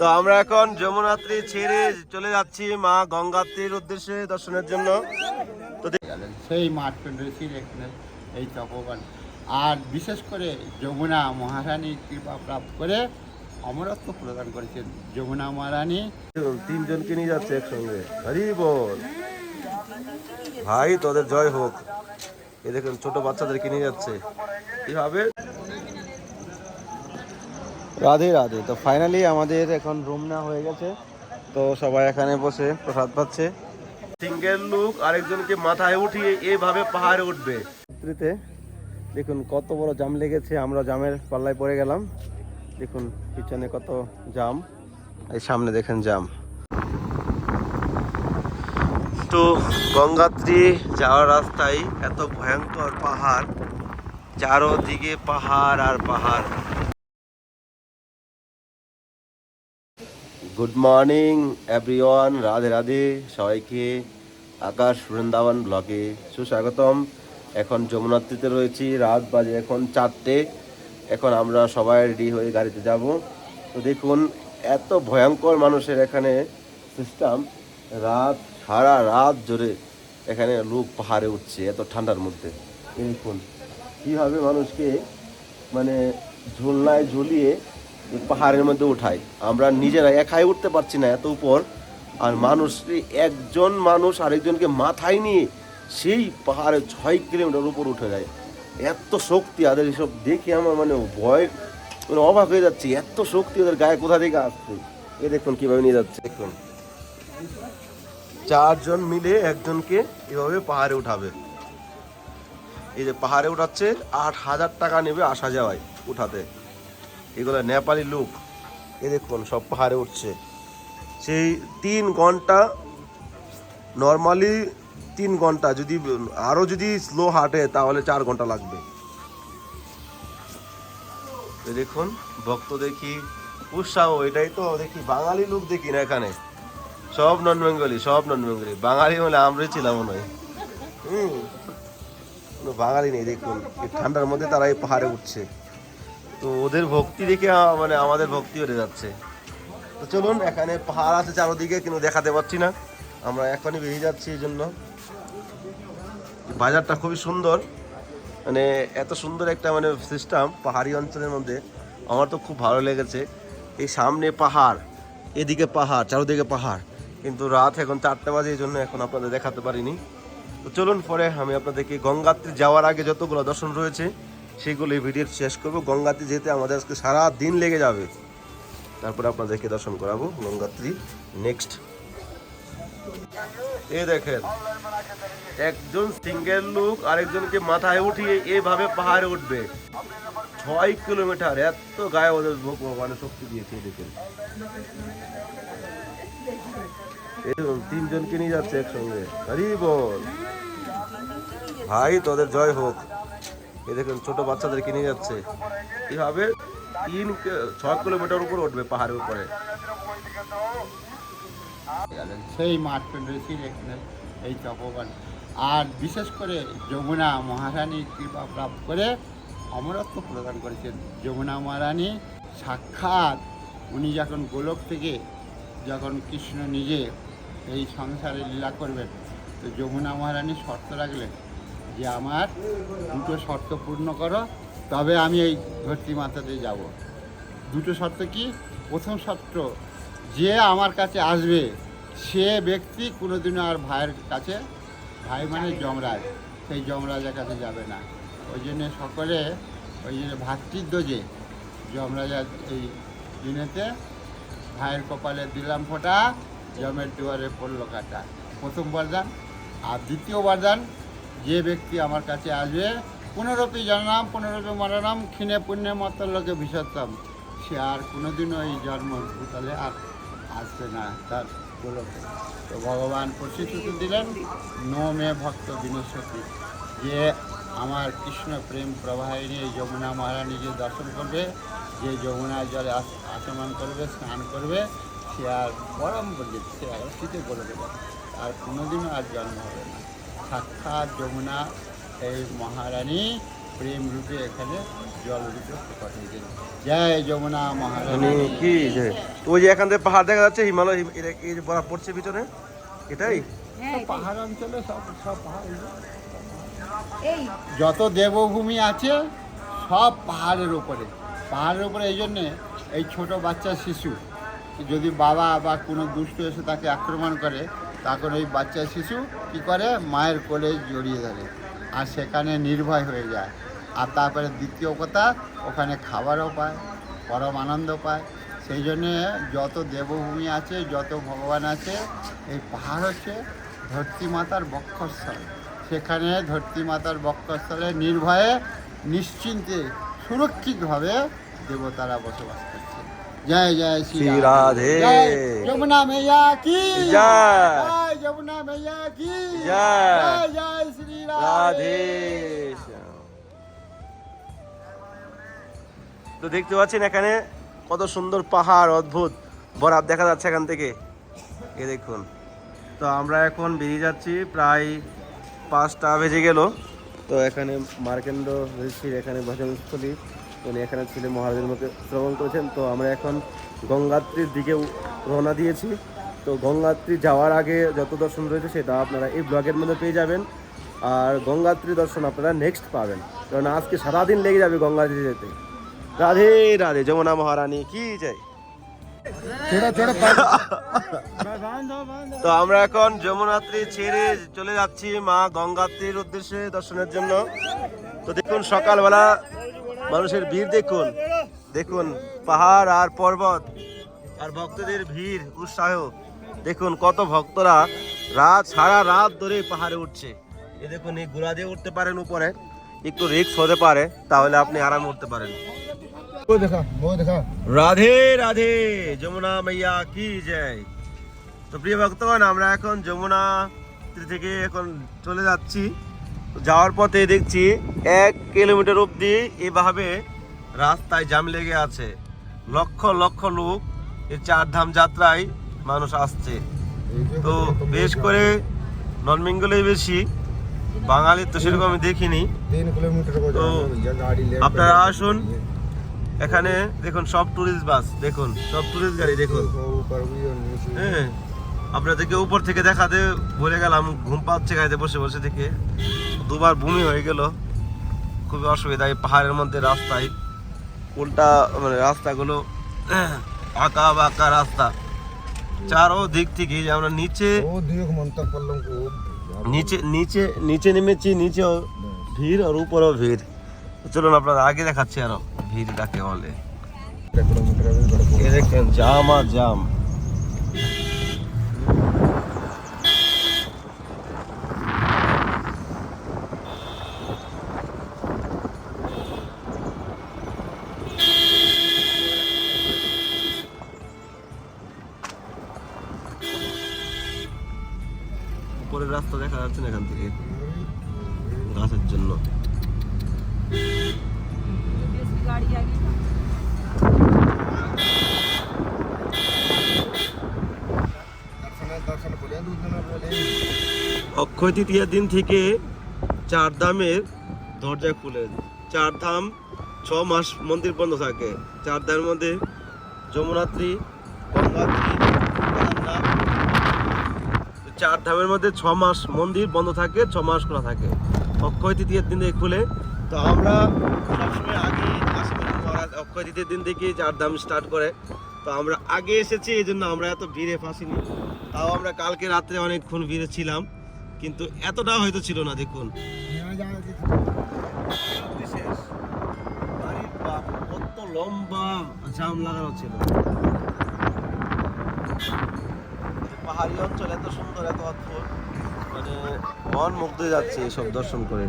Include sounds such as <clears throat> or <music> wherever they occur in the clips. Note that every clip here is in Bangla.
তো আমরা এখন যমুনাত্রি ছেড়ে চলে যাচ্ছি মা গঙ্গাত্রীর উদ্দেশ্যে দর্শনের জন্য। তো সেই মাঠ এই তপবন। আর বিশেষ করে যমুনা মহারানী কৃপা প্রাপ্ত করে অমরত্ব প্রদান করেছেন যমুনা মহারানী। তিনজনকে নিয়ে যাচ্ছে একসঙ্গে। হরি বল। ভাই তোদের জয় হোক। এ দেখুন ছোট বাচ্চাদের কিনে যাচ্ছে। কীভাবে? রাধে রাধে। তো ফাইনালি আমাদের এখন রুম না হয়ে গেছে। তো সবাই এখানে বসে প্রসাদ পাচ্ছে। সিঙ্গেল লুক আরেকজনকে মাথায় উঠিয়ে এভাবে পাহাড়ে উঠবে। দেখুন কত বড় জাম লেগেছে। আমরা জামের পাল্লায় পড়ে গেলাম। দেখুন পিছনে কত জাম। এই সামনে দেখেন জাম। তো গঙ্গাত্রী যাওয়ার রাস্তায় এত ভয়ঙ্কর পাহাড়। চারোদিকে পাহাড় আর পাহাড়। Good morning everyone Radhe Radhe সবাইকে। আকাশ বৃন্দাবন ব্লগে সুস্বাগতম। এখন যমুনাত্রীতে রয়েছি। রাত বাজে এখন চারটে। এখন আমরা সবাই রেডি হয়ে গাড়িতে যাব। তো দেখুন, এত ভয়ঙ্কর মানুষের এখানে সিস্টেম রাত, সারা রাত জোরে এখানে লোক পাহাড়ে উঠছে, এত ঠান্ডার মধ্যে। দেখুন, কীভাবে মানুষকে মানে ঝুলনায় ঝুলিয়ে পাহাড়ের মধ্যে উঠায় আমরা নিজেরা একাই উঠতে পারছি না এত উপর। আর মানুষ, একজন মানুষ আরেকজনকে মাথায় নিয়ে সেই পাহাড়ে ছয় কিলোমিটার উপর উঠে যায়। এত শক্তি আদের এসব দেখে আমার মানে ভয় মানে অবাক হয়ে যাচ্ছে। এত শক্তি ওদের গায়ে কোথা থেকে আসছে? এ দেখুন কীভাবে নিয়ে যাচ্ছে, দেখুন। চারজন মিলে একজনকে এভাবে পাহাড়ে উঠাবে। এই যে পাহাড়ে উঠাচ্ছে, আট হাজার টাকা নেবে আসা যাওয়ায় উঠাতে। এগুলো নেপালি লোক। এ দেখুন, সব পাহাড়ে উঠছে। সেই তিন ঘণ্টা নর্মালি তিন ঘণ্টা, যদি আরও যদি স্লো হাঁটে, তাহলে চার ঘণ্টা লাগবে। দেখুন ভক্ত দেখি উৎসাহ, এটাই তো দেখি, বাঙালি লোক দেখি না এখানে। সব নন বেঙ্গলি সব নন বেঙ্গলি বাঙালি হলে আমরাই ছিলাম মনে হয়। হুম বাঙালি নেই, দেখুন। ঠান্ডার মধ্যে তারা এই পাহাড়ে উঠছে। তো ওদের ভক্তি দেখে মানে আমাদের ভক্তি হয়ে যাচ্ছে। তো চলুন, এখানে পাহাড় আছে চারোদিকে, কিন্তু দেখাতে পাচ্ছি না। আমরা এখনই বেরিয়ে যাচ্ছি এই জন্য। বাজারটা খুবই সুন্দর। মানে এত সুন্দর একটা মানে সিস্টেম পাহাড়ি অঞ্চলের মধ্যে। আমার তো খুব ভালো লেগেছে। এই সামনে পাহাড়, এদিকে পাহাড়, চারোদিকে পাহাড়। কিন্তু রাত এখন চারটে বাজে, এই জন্য এখন আপনাদের দেখাতে পারিনি। তো চলুন, পরে আমি আপনাদেরকে গঙ্গাত্রী যাওয়ার আগে যতগুলো দর্শন রয়েছে সেগুলো এই ভিডিও শেষ করব। গঙ্গাত্রী যেতে আমাদের আজকে সারা দিন লেগে যাবে। তারপরে আপনাদেরকে দর্শন করাবো গঙ্গাত্রী নেক্সট। এ দেখেন একজন সিঙ্গেল লোক আরেকজনকে মাথায় উঠিয়ে এভাবে পাহাড়ে উঠবে। ছয় কিলোমিটার এত গায়ে ওদের ভগবানের শক্তি দিয়েছে দেখুন, তিনজনকে নিয়ে যাচ্ছে একসঙ্গে। হরি বল। ভাই তোদের জয় হোক। এই দেখুন, ছোট বাচ্চাদেরকে নিয়ে যাচ্ছে। কীভাবে তিন ছয় কিলোমিটার উপর উঠবে পাহাড়ের উপরে। সেই মাঠ রয়েছে এখানে এই তপবন। আর বিশেষ করে যমুনা মহারানীর কৃপা প্রাপ্ত করে অমরত্ব প্রদান করেছেন। যমুনা মহারানী সাক্ষাৎ উনি যখন গোলক থেকে যখন কৃষ্ণ নিজে এই সংসারে লীলা করবেন, তো যমুনা মহারানী শর্ত রাখলেন যে আমার দুটো শর্ত পূর্ণ করো, তবে আমি এই ধরতি মাতাতে যাব। দুটো শর্ত কি? প্রথম শর্ত, যে আমার কাছে আসবে, সে ব্যক্তি কোনোদিনও আর ভাইয়ের কাছে, ভাই মানে যমরাজ, সেই যমরাজের কাছে যাবে না। ওই জন্যে সকলে, ওই জন্য ভাতৃত্ব যে, যমরাজার এই দিনেতে ভাইয়ের কপালে দিলাম ফোঁটা জমের দুয়ারে পড়ল কাটা। প্রথম বরদান, আর দ্বিতীয় বরদান যে ব্যক্তি আমার কাছে আসবে পুনরপি জন্মাম পুনরপি মরণম, ক্ষীণে পুণ্যে মতলোকে বিসত্তম সে আর কোনোদিনও এই জন্ম ভূতলে আর আসবে না, তার গোলকে। তো ভগবান প্রতিশ্রুতি দিলেন, নো মে ভক্ত বিনশ্বতী। যে আমার কৃষ্ণ প্রেম প্রবাহিনী এই যমুনা মহারানীকে দর্শন করবে, যে যমুনার জলে আচমন করবে, স্নান করবে, সে আর পরম বলি সে আর শীতে বলে দেবে আর কোনোদিনও আর জন্ম হবে না। সাক্ষাৎ যমুনা এই মহারানী প্রেম রূপে এখানে জল রূপে প্রকট হয়েছেন জয় যমুনা মানে মহারানী কি ওই যে এখান থেকে পাহাড় দেখা যাচ্ছে হিমালয় হিম- এই যে বরফ পড়ছে পিছনে এটাই? হ্যাঁ পাহাড় অঞ্চলে সব সব পাহাড় এই। যত দেবভূমি আছে সব পাহাড়ের উপরে। পাহাড়ের উপরে এই জন্যে এই ছোট বাচ্চা শিশু যদি বাবা বা কোনো দুষ্ট এসে তাকে আক্রমণ করে তখন ওই বাচ্চা শিশু কি করে? মায়ের কোলে জড়িয়ে ধরে। আর সেখানে নির্ভয় হয়ে যায়। আর তারপরে দ্বিতীয় কথা, ওখানে খাবারও পায়, পরম আনন্দ পায়। সেই জন্যে যত দেবভূমি আছে, যত ভগবান আছে, এই পাহাড় হচ্ছে ধরতী মাতার বক্ষস্থল। সেখানে ধরতী মাতার বক্ষস্থলে নির্ভয়ে, নিশ্চিন্তে, সুরক্ষিতভাবে দেবতারা বসবাস করছে। জয় জয় শ্রী শ্রী রাধে রাধে। জয় যমুনা मैया की জয়। জয় যমুনা मैया की জয়। জয় জয় শ্রী রাধে রাধে তো দেখতে পাচ্ছেন এখানে কত সুন্দর পাহাড় অদ্ভুত বরফ দেখা যাচ্ছে এখান থেকে এ দেখুন তো আমরা এখন বেরিয়ে যাচ্ছি প্রায় পাঁচটা বেজে গেল তো এখানে মার্কেন্ড ঋষির এখানে ভজনস্থলী উনি এখানে ছিলেন মহারাজের মুখে শ্রবণ করেছেন। তো আমরা এখন গঙ্গাত্রীর দিকে রওনা দিয়েছি। তো গঙ্গাত্রী যাওয়ার আগে যত দর্শন রয়েছে সেটা আপনারা এই ব্লগের মধ্যে পেয়ে যাবেন। আর গঙ্গাত্রী দর্শন আপনারা নেক্সট পাবেন। কারণ আজকে সারাদিন লেগে যাবে গঙ্গাত্রী যেতে। রাধে রাধে যমুনা মহারানী কি চাই তো আমরা এখন যমুনাত্রী ছেড়ে চলে যাচ্ছি মা গঙ্গাত্রীর উদ্দেশ্যে দর্শনের জন্য। তো দেখুন সকালবেলা মানুষের ভিড় দেখুন। দেখুন পাহাড় আর পর্বত আর ভক্তদের ভিড় উৎসাহ। দেখুন কত ভক্তরা রাত সারা রাত ধরে পাহাড়ে উঠছে। এ দেখুন এই ঘোড়া দিয়ে উঠতে পারেন উপরে। একটু রিক্স হতে পারে তাহলে আপনি আরাম উঠতে পারেন। রাধে রাধে যমুনা মাইয়া কি জয়। তো প্রিয় ভক্তগণ আমরা এখন যমুনা থেকে এখন চলে যাচ্ছি। যাওয়ার পথে দেখছি এক কিলোমিটার অবধি এভাবে রাস্তায় জাম লেগে আছে। লক্ষ লক্ষ লোক এই চারধাম যাত্রায় মানুষ আসছে। তো বেশ করে নন বেঙ্গলেই বেশি বাঙালির তো সেরকম আমি দেখিনি। তো আপনারা আসুন। এখানে দেখুন সব ট্যুরিস্ট বাস দেখুন সব ট্যুরিস্ট গাড়ি দেখুন। হ্যাঁ আপনাদেরকে উপর থেকে দেখাতে বলে গেলাম ঘুম পাচ্ছে গাড়িতে বসে বসে থেকে। দুবার ভূমি হয়ে গেল। খুবই অসুবিধা এই পাহাড়ের মধ্যে রাস্তায়। উল্টা মানে রাস্তাগুলো আঁকা বাঁকা রাস্তা। চারো দিক থেকে আমরা নিচে নিচে নিচে নিচে নেমেছি নিচেও ভিড় আর উপরেও ভিড়। চলুন আপনার আগে দেখাচ্ছি আরও ভিড় কাকে বলে দেখেন জাম আর জাম। রাস্তা দেখা যাচ্ছে না এখান থেকে গাছের জন্য। অক্ষয় তৃতীয়ার দিন থেকে চার ধামের দরজা খুলে। চার ধাম ছ মাস মন্দির বন্ধ থাকে। চার ধামের মধ্যে যমুনাত্রী চার ধামের মধ্যে ছ মাস মন্দির বন্ধ থাকে, ছ মাস খোলা থাকে। অক্ষয় তৃতীয়ের দিনে খুলে। তো আমরা সবসময় আগে অক্ষয় তৃতীয়ের দিন থেকে চার ধাম স্টার্ট করে। তো আমরা আগে এসেছি, এই জন্য আমরা এত ভিড়ে ফাঁসিনি। তাও আমরা কালকে রাত্রে অনেকক্ষণ ভিড়ে ছিলাম। কিন্তু এতটা হয়তো ছিল না, দেখুন। কত লম্বা জাম লাগানো ছিল। পাহাড়ি অঞ্চল এত সুন্দর, এত অদ্ভুত। মানে মন মুগ্ধ যাচ্ছে এসব দর্শন করে।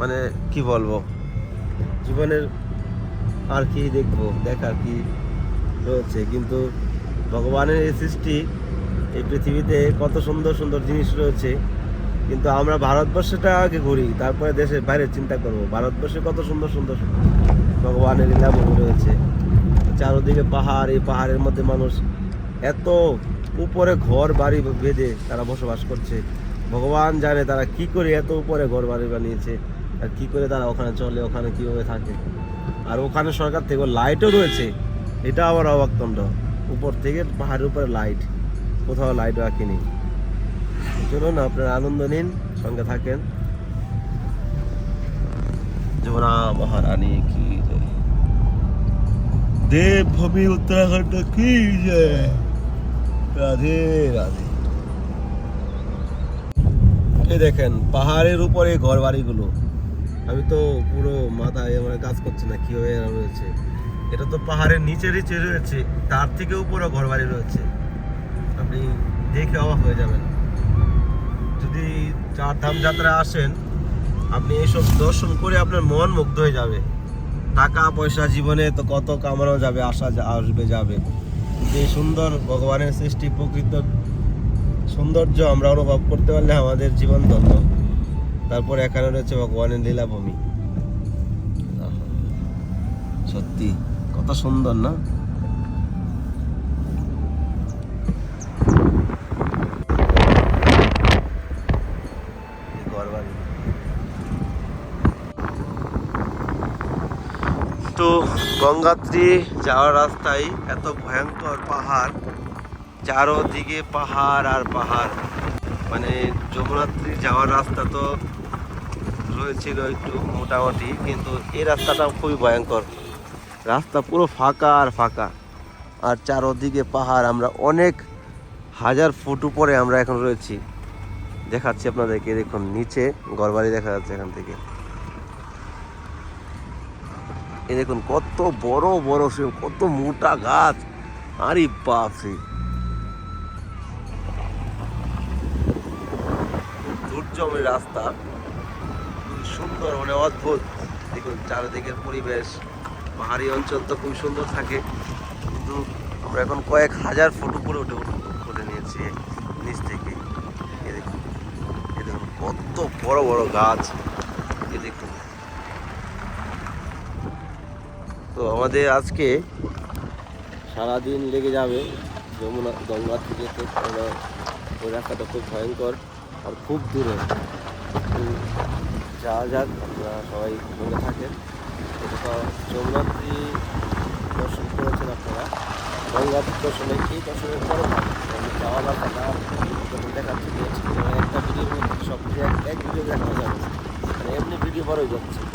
মানে কি বলব? জীবনের আর কি দেখব, দেখার কি রয়েছে? কিন্তু ভগবানের এই সৃষ্টি, এই পৃথিবীতে কত সুন্দর সুন্দর জিনিস রয়েছে। কিন্তু আমরা ভারতবর্ষটা আগে ঘুরি, তারপরে দেশের বাইরে চিন্তা করব। ভারতবর্ষে কত সুন্দর সুন্দর ভগবানের লীলাভূমি রয়েছে। চারদিকে পাহাড়, এই পাহাড়ের মধ্যে মানুষ এত উপরে ঘর বাড়ি বেঁধে তারা বসবাস করছে। ভগবান জানে তারা কি করে এত উপরে ঘর বাড়ি বানিয়েছে, আর কি করে তারা ওখানে চলে, ওখানে কীভাবে থাকে। আর ওখানে সরকার থেকে লাইটও রয়েছে, এটা আবার অবাকতণ্ড উপর থেকে পাহাড়ের উপরে লাইট, কোথাও লাইট রাখিনি চলুন, আপনারা আনন্দ নিন, সঙ্গে থাকেন। যমুনা মহারানী কি। দেবভূমি উত্তরাখণ্ড কি জয়। রাধে রাধে। এই দেখেন, পাহাড়ের উপরে ঘর বাড়িগুলো আমি তো পুরো মাথায় আমার কাজ করছে না কীভাবে এরা রয়েছে। এটা তো পাহাড়ের নিচে নিচে রয়েছে, তার থেকে উপরে ঘর বাড়ি রয়েছে। আপনি দেখে অবাক হয়ে যাবেন। যদি চার ধাম যাত্রা আসেন, আপনি এইসব দর্শন করে আপনার মন মুগ্ধ হয়ে যাবে। টাকা পয়সা জীবনে তো কত কামানো যাবে, আসা, আসবে, যাবে। এই সুন্দর ভগবানের সৃষ্টি, প্রকৃত সৌন্দর্য আমরা অনুভব করতে পারলে আমাদের জীবন ধন্য। তারপর এখানে রয়েছে ভগবানের লীলাভূমি। সত্যি, কত সুন্দর না এই ঘরবাড়ি। তো গঙ্গাত্রী যাওয়ার রাস্তায় এত ভয়ঙ্কর পাহাড়, চারোদিকে পাহাড় আর পাহাড়। মানে যমুনাত্রী যাওয়ার রাস্তা তো রয়েছিল একটু মোটামুটি, কিন্তু এই রাস্তাটা খুবই ভয়ঙ্কর। রাস্তা পুরো ফাঁকা আর ফাঁকা। আর চারোদিকে পাহাড়, আমরা অনেক হাজার ফুট উপরে আমরা এখন রয়েছি। দেখাচ্ছি আপনাদেরকে, দেখুন, নিচে ঘরবাড়ি দেখা যাচ্ছে এখান থেকে। এই দেখুন, কত বড় বড় সে কত মোটা গাছ। আরে বাপরে। দুর্জমের রাস্তা। সুন্দর মানে অদ্ভুত। দেখুন, চারিদিকের পরিবেশ। পাহাড়ি অঞ্চল তো খুব সুন্দর থাকে। কিন্তু আমরা এখন কয়েক হাজার ফুট উপরে উঠে উঠে নিয়েছি নিচ থেকে। এ দেখুন এ দেখুন, কত বড় বড় গাছ এ দেখুন তো আমাদের আজকে সারাদিন লেগে যাবে যমুনা, গঙ্গা থেকে ওই রাস্তাটা খুব ভয়ঙ্কর আর খুব দূরে। যাওয়া যাক আপনারা সবাই সঙ্গে থাকেন। তো যমুনাত্রী দর্শন করেছেন আপনারা। গঙ্গা দর্শনে এই দর্শনের পরে আমি যাওয়ার রাস্তাটা দেখাচ্ছি একটা মধ্যে সব এক ভিডিও দেখানো যাবে। মানে এমনি ভিডিও বড়ই যাচ্ছে।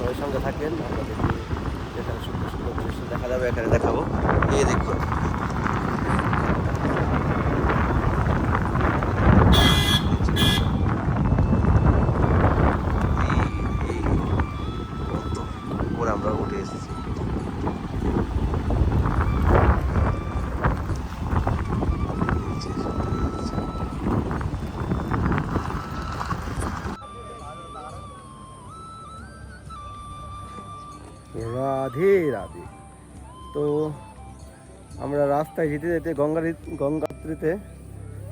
সবাই সঙ্গে থাকেন। আপনাদের এখানে সুন্দর সুন্দর দেখা যাবে এখানে দেখাবো। এই দেখুন। রাস্তায় যেতে যেতে গঙ্গা গঙ্গাত্রীতে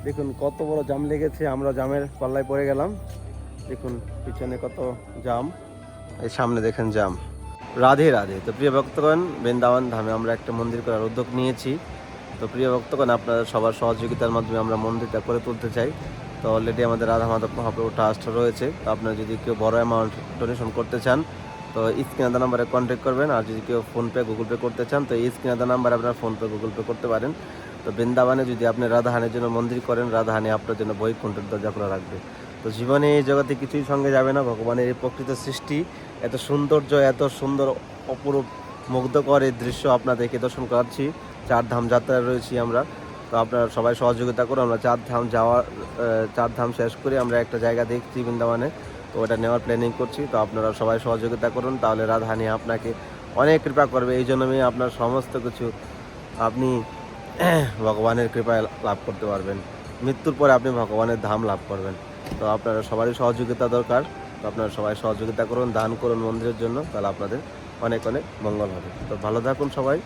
দেখুন কত বড় জাম লেগেছে, আমরা জামের পাল্লায় পড়ে গেলাম। দেখুন পিছনে কত জাম, এই সামনে দেখেন জাম। রাধে রাধে। তো প্রিয় ভক্তগণ, বৃন্দাবন ধামে আমরা একটা মন্দির করার উদ্যোগ নিয়েছি। তো প্রিয় ভক্তগণ আপনাদের সবার সহযোগিতার মাধ্যমে আমরা মন্দিরটা করে তুলতে চাই। তো অলরেডি আমাদের রাধা মাধব মহাপ্রভু ট্রাস্ট রয়েছে। তো আপনারা যদি কেউ বড় অ্যামাউন্ট ডোনেশন করতে চান তো স্ক্রিনাদা নাম্বারে কন্ট্যাক্ট করবেন আর যদি কেউ ফোনপে গুগল পে করতে চান, তো এই স্ক্রিনাদা নাম্বারে আপনারা ফোনপে গুগল পে করতে পারেন। তো বৃন্দাবনে যদি আপনি রাধাহানের জন্য মন্দির করেন রাধাহানি আপনার জন্য বৈকুণ্ঠের দরজা খোলা রাখবে। তো জীবনে এই জগতে কিছুই সঙ্গে যাবে না, ভগবানের এই প্রকৃত সৃষ্টি, এত সৌন্দর্য, এত সুন্দর, অপরূপ, মুগ্ধকর এই দৃশ্য আপনাদেরকে দর্শন করাচ্ছি। চার ধাম যাত্রায় রয়েছি আমরা। তো আপনারা সবাই সহযোগিতা করুন, আমরা চার ধাম যাওয়ার চার ধাম শেষ করে আমরা একটা জায়গা দেখছি বৃন্দাবনে। তো ওটা নেওয়ার প্ল্যানিং করছি। তো আপনারা সবাই সহযোগিতা করুন, তাহলে রাধাহানি আপনাকে অনেক কৃপা করবে। এই জন্য আমি আপনার সমস্ত কিছু আপনি <clears throat> ভগবানের কৃপায় লাভ করতে পারবেন। মৃত্যুর পরে আপনি ভগবানের ধাম লাভ করবেন। তো আপনারা সবারই সহযোগিতা দরকার। তো আপনারা সবাই সহযোগিতা করুন, দান করুন মন্দিরের জন্য, তাহলে আপনাদের অনেক অনেক মঙ্গল হবে। তো ভালো থাকুন সবাই,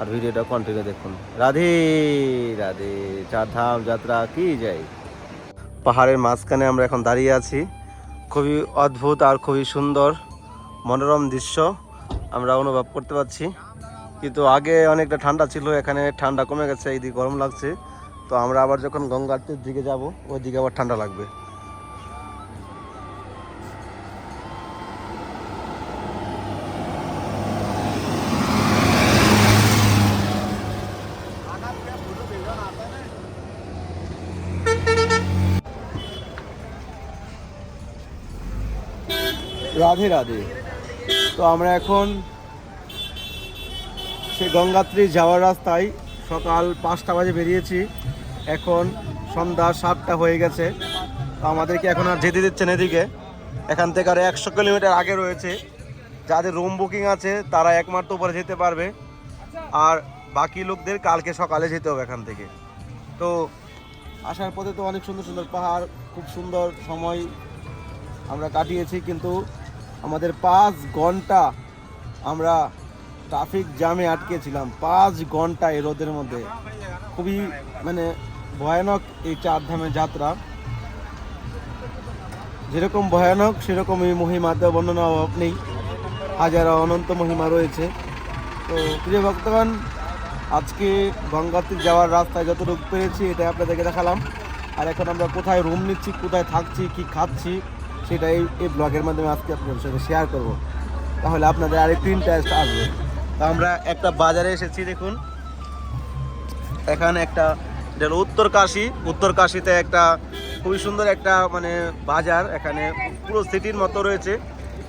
আর ভিডিওটা কন্টিনিউ দেখুন। রাধে রাধে, চার ধাম যাত্রা, কি যাই পাহাড়ের মাঝখানে আমরা এখন দাঁড়িয়ে আছি। খুবই অদ্ভুত আর খুবই সুন্দর মনোরম দৃশ্য আমরা অনুভব করতে পারছি। কিন্তু আগে অনেকটা ঠান্ডা ছিল, এখানে ঠান্ডা কমে গেছে, এইদিকে গরম লাগছে। তো আমরা আবার যখন গঙ্গার দিকে যাব ওই দিকে আবার ঠান্ডা লাগবে। রাধে রাধে। তো আমরা এখন সে গঙ্গাত্রী যাওয়ার রাস্তায় সকাল পাঁচটা বাজে বেরিয়েছি। এখন সন্ধ্যা সাতটা হয়ে গেছে। তো আমাদেরকে এখন আর যেতে দিচ্ছেন এদিকে। এখান থেকে আর একশো কিলোমিটার আগে রয়েছে। যাদের রুম বুকিং আছে, তারা একমাত্র উপরে যেতে পারবে। আর বাকি লোকদের কালকে সকালে যেতে হবে এখান থেকে। তো আসার পথে তো অনেক সুন্দর সুন্দর পাহাড়, খুব সুন্দর সময় আমরা কাটিয়েছি। কিন্তু আমাদের পাঁচ ঘণ্টা আমরা ট্রাফিক জ্যামে আটকেছিলাম। পাঁচ ঘণ্টা এই রোদের মধ্যে। খুবই মানে ভয়ানক এই চার ধামের যাত্রা। যেরকম ভয়ানক সেরকম এই মহিমাতে বর্ণনা অভাব নেই। হাজার অনন্ত মহিমা রয়েছে। তো, প্রিয় ভক্তগণ, আজকে গঙ্গাতে যাওয়ার রাস্তায় যতটুকু পেরেছি এটা আপনাদেরকে দেখালাম। আর এখন আমরা কোথায় রুম নিচ্ছি, কোথায় থাকছি, কি খাচ্ছি সেটা এই এই ব্লগের মাধ্যমে আজকে আপনাদের সাথে শেয়ার করব। তাহলে আপনাদের আরেকটু ইন্টারেস্ট আসবে। তো আমরা একটা বাজারে এসেছি, দেখুন। এখানে একটা, এটা হলো উত্তরকাশী। উত্তরকাশীতে একটা খুবই সুন্দর একটা মানে বাজার। এখানে পুরো সিটির মতো রয়েছে।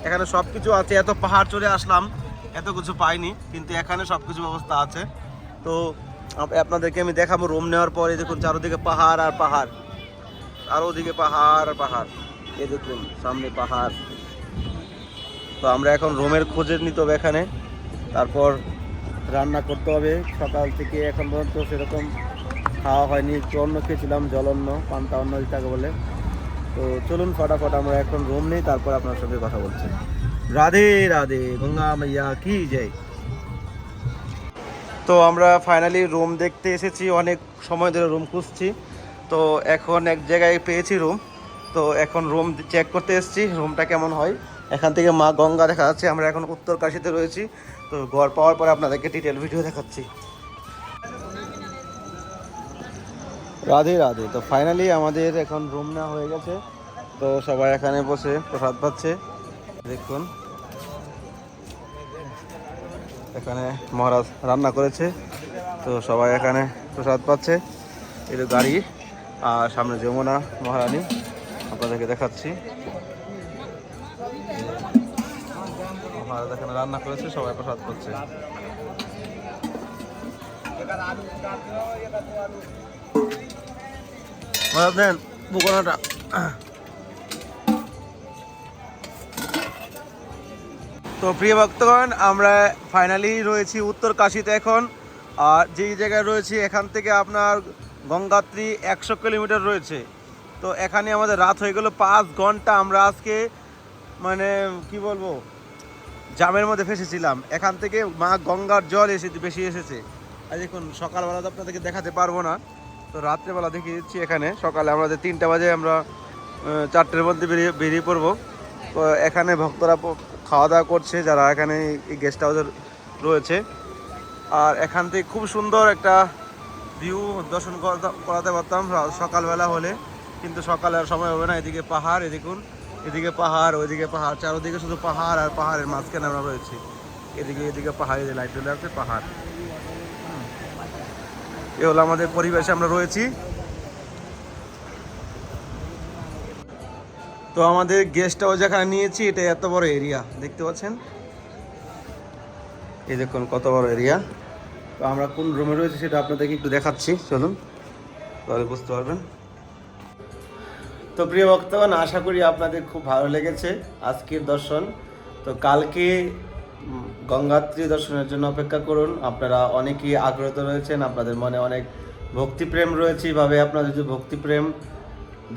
এখানে সব কিছু আছে। এত পাহাড় চড়ে আসলাম। এত কিছু পাইনি, কিন্তু এখানে সব কিছু ব্যবস্থা আছে। তো আপনাদেরকে আমি দেখাবো। রুম নেওয়ার পরে দেখুন চারোদিকে পাহাড় আর পাহাড়। আর ওদিকে পাহাড় আর পাহাড়। এই দেখুন, সামনে পাহাড়। তো আমরা এখন রুমের খোঁজে নিতে হবে এখানে। তারপর রান্না করতে হবে। সকাল থেকে এখন পর্যন্ত সেরকম খাওয়া হয়নি। একটু অন্ন খেয়েছিলাম, জল অন্ন, পান্তা অন্ন যেটাকে বলে। তো চলুন ফটাফট, আমরা এখন রুম নেই, তারপর আপনার সঙ্গে কথা বলছি। রাধে রাধে, গঙ্গা মাইয়া, কি জয়। তো আমরা ফাইনালি রুম দেখতে এসেছি। অনেক সময় ধরে রুম খুঁজছি। তো এখন এক জায়গায় পেয়েছি রুম। তো এখন রুম চেক করতে এসেছি রুমটা কেমন হয়? এখান থেকে মা গঙ্গা দেখা যাচ্ছে, আমরা এখন উত্তর কাশিতে রয়েছি। তো ঘর পাওয়ার পরে আপনাদেরকে ডিটেল ভিডিও দেখাচ্ছি। রাধে রাধে। তো ফাইনালি আমাদের এখন রুম নেওয়া হয়ে গেছে। তো সবাই এখানে বসে প্রসাদ পাচ্ছে। দেখুন। এখানে মহারাজ রান্না করেছে। তো সবাই এখানে প্রসাদ পাচ্ছে। তো গাড়ি, আর সামনে যমুনা মহারানী। আপনাদেরকে দেখাচ্ছি। এখানে রান্না করেছে, সবাই প্রসাদ করছে তো প্রিয় ভক্তগণ, আমরা ফাইনালি রয়েছি উত্তর কাশীতে এখন। আর যেই জায়গায় রয়েছি, এখান থেকে আপনার গঙ্গাত্রী একশো কিলোমিটার রয়েছে। তো এখানে আমাদের রাত হয়ে গেল পাঁচ ঘণ্টা। আমরা আজকে মানে কি বলব, জামের মধ্যে ফেসেছিলাম। এখান থেকে মা গঙ্গার জল এসে, বেশি এসেছে। আর দেখুন, সকালবেলা তো আপনাদেরকে দেখাতে পারব না। তো রাত্রেবেলা দেখিয়ে দিচ্ছি এখানে। সকালে আমাদের তিনটা বাজে আমরা চারটের মধ্যে বেরিয়ে বেরিয়ে পড়ব। তো এখানে ভক্তরা খাওয়া দাওয়া করছে, যারা এখানে এই গেস্ট হাউসে রয়েছে। আর এখান থেকে খুব সুন্দর একটা ভিউ দর্শন করাতে পারতাম সকালবেলা হলে। কিন্তু সকালে আর সময় হবে না, এদিকে পাহাড়, এদিকুন, এদিকে পাহাড়, ওইদিকে পাহাড়, চারোদিকে শুধু পাহাড় আর পাহাড়ের মাঝখানে আমরা রয়েছি। এদিকে এদিকে পাহাড়ে লাইট চলে আসছে, পাহাড়। এ হলো আমাদের পরিবেশে আমরা রয়েছি। তো আমাদের গেস্ট হাউস যেখানে নিয়েছি এটা এত বড় এরিয়া দেখতে পাচ্ছেন? এই দেখুন কত বড় এরিয়া তো আমরা কোন রুমে রয়েছি সেটা আপনাদেরকে একটু দেখাচ্ছি, চলুন। তাহলে বুঝতে পারবেন। তো প্রিয় ভক্তগণ, আশা করি আপনাদের খুব ভালো লেগেছে আজকের দর্শন। তো কালকে গঙ্গাত্রী দর্শনের জন্য অপেক্ষা করুন। আপনারা অনেকেই আগ্রহত রয়েছেন, আপনাদের মনে অনেক ভক্তিপ্রেম রয়েছে। এইভাবে আপনাদের যদি ভক্তিপ্রেম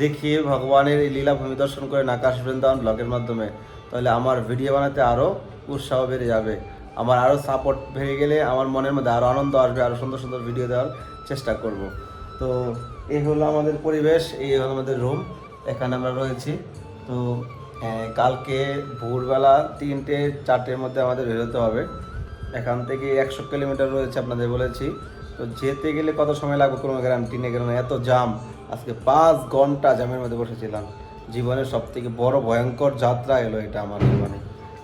দেখিয়ে ভগবানের এই লীলাভূমি দর্শন করেন আকাশ বৃন্দাবন ব্লগের মাধ্যমে, তাহলে আমার ভিডিও বানাতে আরও উৎসাহ বেড়ে যাবে। আমার আরও সাপোর্ট বেড়ে গেলে আমার মনের মধ্যে আরও আনন্দ আসবে আরও সুন্দর সুন্দর ভিডিও দেওয়ার চেষ্টা করব। তো এই হলো আমাদের পরিবেশ, এই হলো আমাদের রুম এখানে আমরা রয়েছি। তো কালকে ভোরবেলা তিনটে, চারটের মধ্যে আমাদের বেরোতে হবে। এখান থেকে একশো কিলোমিটার রয়েছে আপনাদের বলেছি। তো যেতে গেলে কত সময় লাগবে কোনো গ্রাম, টিনে কারণ এত জাম। আজকে পাঁচ ঘণ্টা জামের মধ্যে বসেছিলাম। জীবনের সব থেকে বড় ভয়ঙ্কর যাত্রা এলো এটা আমার জীবনে।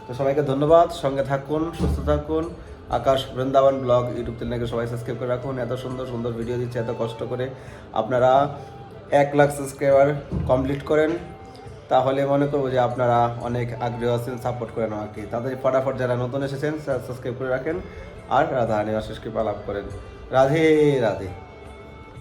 তো সবাইকে ধন্যবাদ। সঙ্গে থাকুন, সুস্থ থাকুন। আকাশ বৃন্দাবন ব্লগ ইউটিউব চ্যানেলকে সবাই সাবস্ক্রাইব করে রাখুন। এত সুন্দর সুন্দর ভিডিও দিচ্ছে, এত কষ্ট করে। আপনারা এক লাখ সাবস্ক্রাইবার কমপ্লিট করেন, তাহলে মনে করব যে আপনারা অনেক আগ্রহ আছেন সাপোর্ট করেন আমাকে। তাদের ফটাফট যারা নতুন এসেছেন সাবস্ক্রাইব করে রাখেন, আর রাধা নিবাসকে পালাপ করেন। রাধে রাধে।